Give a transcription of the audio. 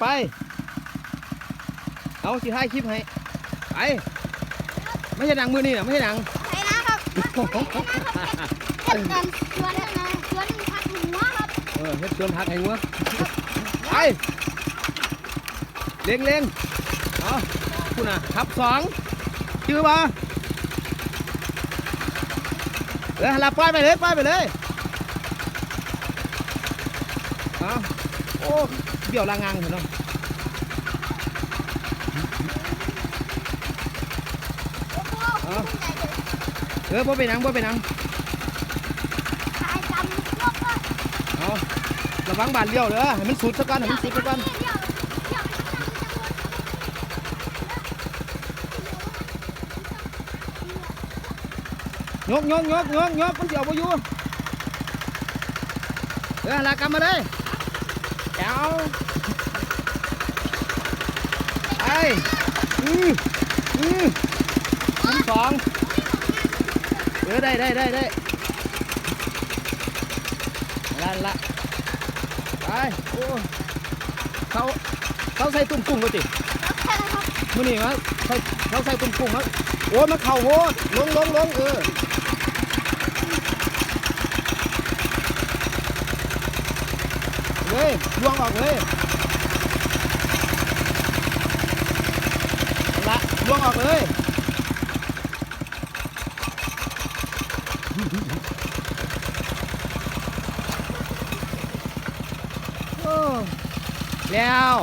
ไป เอาสิให้คลิปให้ ไป ไม่ใช่หนังมือนี่นะไม่ใช่หนังใช่นะครับเฮ็ดกันชวนนะชวนพักหัวครับเออเฮ็ดชวนพักให้งัวไปเล็งเล็งเอาคุณน่ะขับสองชื่อบ่เออลับป้ายไปเลยป้ายไปเลยเอา โอ้เบี่ยวลางงางเห็นเนาะโอ้โหคุณใหญ่เลยเออบ่ไปนหนังบ่ไปนหนังชายจำยกเลยเอาระวังบานเลี้ยวเด้อให้มันสุดซะก่อนให้มันสุดซะก่อนเดี๋ยวเดี๋ยวไปทางจังหวัดยกยกยกยกยกมันเดี๋ยวบ่อยู่เออลากลับมาเลย แก้วไปอืออือชั้นสองเออได้ได้ได้ได้ละละไปโอ้เขาเขาใส่ตุ้มกุ้งก็ติมันครับมื่อนี้มาใส่เขาใส่ตุ้มกุ้งครับโอ้ยมันเข่าโหดลงลงลงเออ เลยล่วงออกเลยละล่วงออกเลยโอ้แล้ว